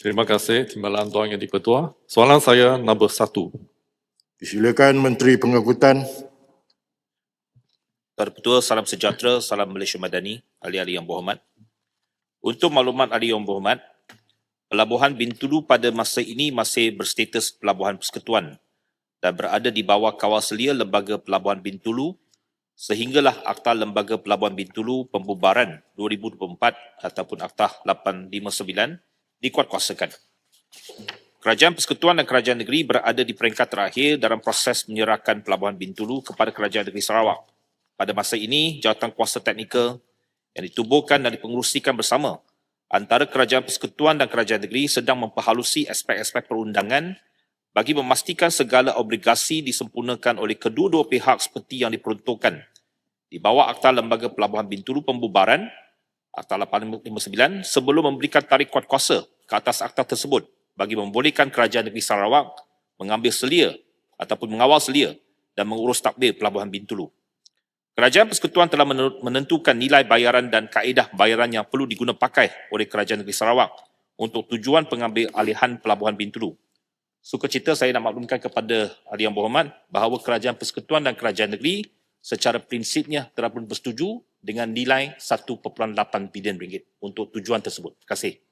Terima kasih Timbalan Tuan Yang di-Pertua. Soalan saya nombor satu. Disilakan Menteri Pengangkutan. Tuan Ketua, salam sejahtera, salam Malaysia Madani, ahli-ahli yang berhormat. Untuk maklumat ahli yang berhormat, Pelabuhan Bintulu pada masa ini masih berstatus Pelabuhan Persekutuan dan berada di bawah kawal selia Lembaga Pelabuhan Bintulu sehinggalah Akta Lembaga Pelabuhan Bintulu Pembubaran 2024 ataupun Akta 859 dikuatkuasakan. Kerajaan Persekutuan dan Kerajaan Negeri berada di peringkat terakhir dalam proses menyerahkan Pelabuhan Bintulu kepada Kerajaan Negeri Sarawak. Pada masa ini, jawatan kuasa teknikal yang ditubuhkan dan dipengerusikan bersama antara Kerajaan Persekutuan dan Kerajaan Negeri sedang memperhalusi aspek-aspek perundangan bagi memastikan segala obligasi disempurnakan oleh kedua-dua pihak seperti yang diperuntukkan di bawah Akta Lembaga Pelabuhan Bintulu Pembubaran Akta 859 sebelum memberikan tarik kuat kuasa ke atas akta tersebut bagi membolehkan Kerajaan Negeri Sarawak mengambil selia ataupun mengawal selia dan mengurus takbir Pelabuhan Bintulu. Kerajaan Persekutuan telah menentukan nilai bayaran dan kaedah bayaran yang perlu diguna pakai oleh Kerajaan Negeri Sarawak untuk tujuan pengambil alihan Pelabuhan Bintulu. Suka cita saya nak maklumkan kepada ahli yang berhormat bahawa Kerajaan Persekutuan dan Kerajaan Negeri secara prinsipnya telah pun bersetuju dengan nilai 1.8 bilion ringgit untuk tujuan tersebut. Terima kasih.